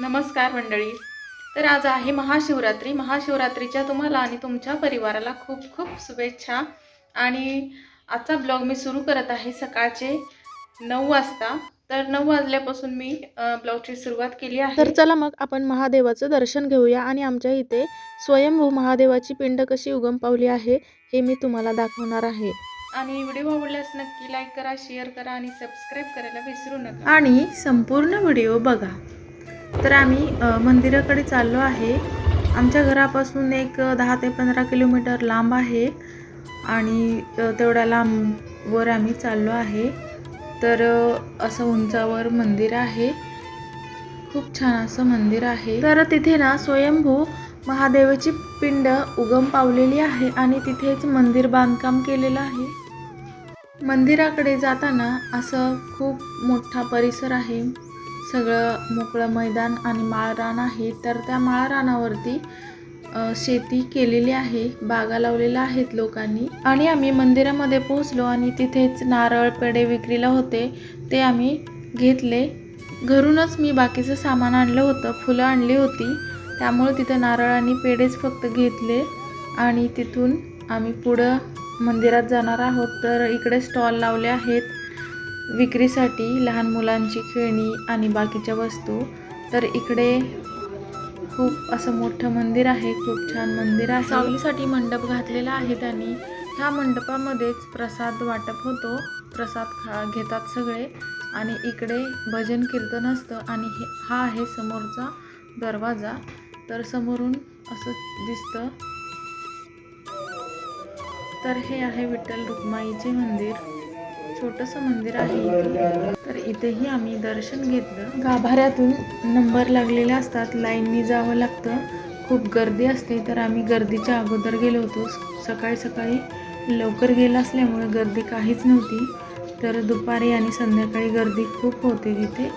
नमस्कार मंडळी. तर आज आहे महाशिवरात्री. महाशिवरात्रीच्या तुम्हाला आणि तुमच्या परिवाराला खूप खूप शुभेच्छा. आणि आजचा ब्लॉग मी सुरू करत आहे सकाळचे नऊ वाजता. तर नऊ वाजल्यापासून मी ब्लॉगची सुरुवात केली आहे. तर चला मग आपण महादेवाचं दर्शन घेऊया आणि आमच्या इथे स्वयंभू महादेवाची पिंड कशी उगम पावली आहे हे मी तुम्हाला दाखवणार आहे. आणि व्हिडिओ आवडल्यास नक्की लाईक करा शेअर करा आणि सबस्क्राईब करायला विसरू नका. आणि संपूर्ण व्हिडिओ बघा. तर आम्ही मंदिराकडे चाललो आहे. आमच्या घरापासून एक दहा ते पंधरा किलोमीटर लांब आहे आणि तेवढ्या लांब वर आम्ही चाललो आहे. तर असं उंचावर मंदिर आहे. खूप छान असं मंदिर आहे. तर तिथे ना स्वयंभू महादेवाची पिंड उगम पावलेली आहे आणि तिथेच मंदिर बांधकाम केलेलं आहे. मंदिराकडे जाताना असं खूप मोठा परिसर आहे. सगळं मोकळं मैदान आणि माळरान आहे. तर त्या माळरानावरती शेती केलेली आहे. बागा लावलेल्या आहेत लोकांनी. आणि आम्ही मंदिरामध्ये पोहोचलो आणि तिथेच नारळ पेढे विक्रीला होते. ते आम्ही घेतले. घरूनच मी बाकीचं सामान आणलं होतं. फुलं आणली होती. त्यामुळे तिथं नारळ आणि पेढेच फक्त घेतले. आणि तिथून आम्ही पुढं मंदिरात जाणार आहोत. तर इकडे स्टॉल लावले आहेत. विक्रीसाठी लहान मुलांची खेळणी आणि बाकीच्या वस्तू. तर इकडे खूप असं मोठं मंदिर आहे खूप छान मंदिर आहे. सावलीसाठी मंडप घातलेला आहे त्यांनी. ह्या मंडपामध्येच प्रसाद वाटप होतो. प्रसाद खा घेतात सगळे. आणि इकडे भजन कीर्तन असतं आणि हे हा आहे समोरचा दरवाजा. तर समोरून असं दिसतं. तर हे आहे विठ्ठल रुक्माईचे मंदिर. छोटंसं मंदिर आहे इथे. तर इथेही आम्ही दर्शन घेतलं. गाभाऱ्यातून नंबर लागलेले असतात. लाईननी जावं लागतं. खूप गर्दी असते. तर आम्ही गर्दीच्या अगोदर गेलो होतो. सकाळी सकाळी लवकर गेलं असल्यामुळे गर्दी काहीच नव्हती. तर दुपारी आणि संध्याकाळी गर्दी खूप होते तिथे.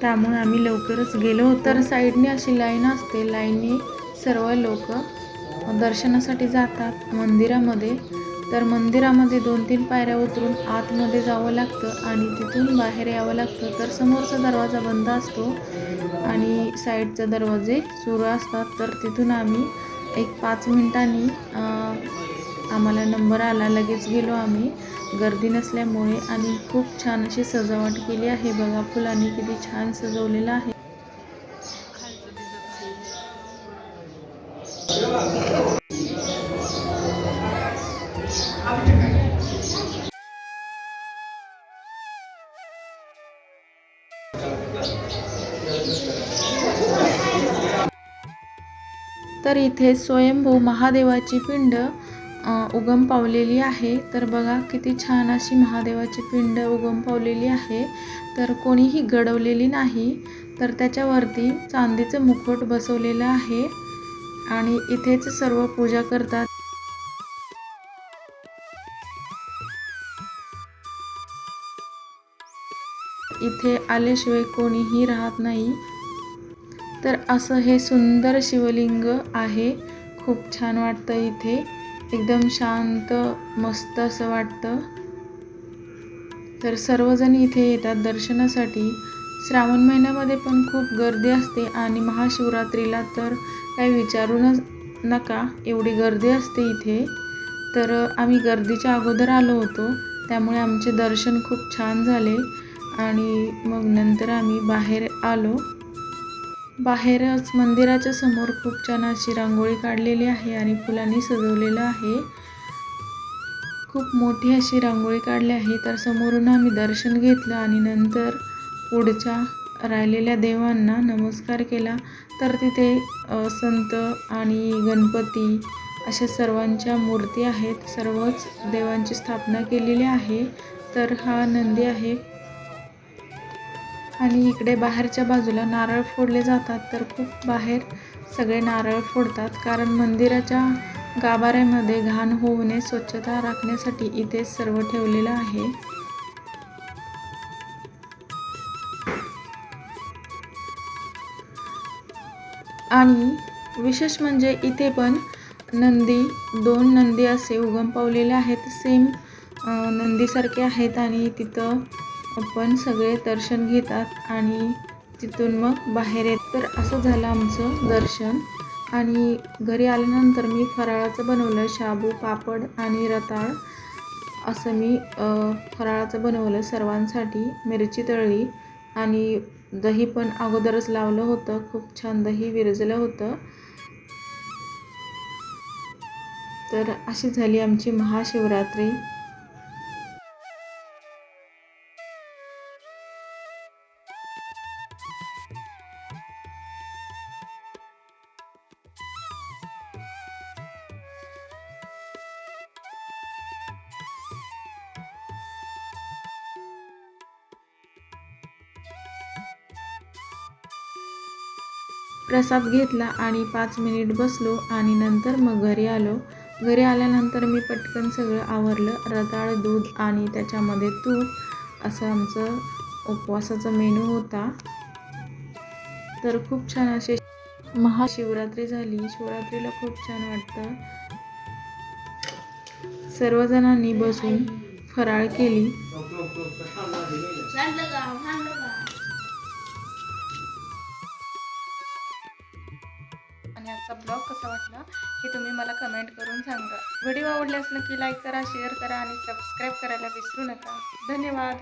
त्यामुळे आम्ही लवकरच गेलो होतो. तर साईडने अशी लाईन असते. लाईनने सर्व लोक दर्शनासाठी जातात मंदिरामध्ये. तर मंदिरामध्ये दोन तीन पायऱ्या उतरून आतमध्ये जावं लागतं आणि तिथून बाहेर यावं लागतं. तर समोरचा दरवाजा बंद असतो आणि साईडचे दरवाजे सुरू असतात. तर तिथून आम्ही एक पाच मिनिटांनी आम्हाला नंबर आला लगेच गेलो आम्ही. गर्दी नसल्यामुळे आणि खूप छान अशी सजावट केली आहे. बघा फुलांनी किती छान सजवलेलं आहे. तर इथे स्वयंभू महादेवाची पिंड उगम पावलेली आहे. तर बघा किती छान अशी महादेवाची पिंड उगम पावलेली आहे. तर कोणीही घडवलेली नाही. तर त्याच्यावरती चांदीचं मुकुट बसवलेलं आहे. आणि इथेच सर्व पूजा करतात. इथे आल्याशिवाय कोणीही राहत नाही. तर असं हे सुंदर शिवलिंग आहे. खूप छान वाटतं इथे. एकदम शांत मस्त असं वाटतं. तर सर्वजण इथे येतात दर्शनासाठी. श्रावण महिन्यामध्ये पण खूप गर्दी असते आणि महाशिवरात्रीला तर काही विचारूनच नका एवढी गर्दी असते इथे. तर आम्ही गर्दीच्या अगोदर आलो होतो. त्यामुळे आमचे दर्शन खूप छान झाले. आणि मग नंतर आम्ही बाहेर आलो. बाहेरच मंदिराच्या समोर खूप छान अशी रांगोळी काढलेली आहे आणि फुलांनी सजवलेलं आहे. खूप मोठी अशी रांगोळी काढली आहे. तर समोरून आम्ही दर्शन घेतलं आणि नंतर पुढच्या राहिलेल्या देवांना नमस्कार केला. तर तिथे संत आणि गणपती अशा सर्वांच्या मूर्ती आहेत. सर्वच देवांची स्थापना केलेली आहे. तर हा नंदी आहे. आणि इकडे बाहेरच्या बाजूला नारळ फोडले जातात तर खूप बाहेर सगळे नारळ फोडतात. कारण मंदिराच्या गाभाऱ्यामध्ये घाण होऊ नये स्वच्छता राखण्यासाठी इथे सर्व ठेवलेलं आहे. आणि विशेष म्हणजे इथे पण नंदी दोन नंदी असे उगम पावलेले आहेत. सेम नंदीसारखे आहेत आणि तिथं आपण सगळे दर्शन घेतात आणि तिथून मग बाहेर येत तर असं झालं आमचं दर्शन. आणि घरी आल्यानंतर मी फराळाचं बनवलं शाबू पापड आणि रताळ. असं मी फराळाचं बनवलं सर्वांसाठी. मिरची तळली आणि दही पण अगोदरच लावलं होतं. खूप छान दही विरजलं होतं. तर अशी झाली आमची महाशिवरात्री. प्रसाद घेतला आणि पाच मिनिट बसलो आणि नंतर मग घरी आलो. घरी आल्यानंतर मी पटकन सगळं आवरलं रताळ दूध आणि त्याच्यामध्ये तूप असं आमचं उपवासाचा मेनू होता. तर खूप छान असे महाशिवरात्री झाली. शिवरात्रीला खूप छान वाटतं. सर्वजणांनी बसून फराळ केली. आणि आजचा ब्लॉग कसा वाटला हे तुम्ही मला कमेंट करून सांगा. व्हिडिओ आवडल्यास नक्की लाईक करा शेअर करा आणि सबस्क्राईब करायला विसरू नका. धन्यवाद.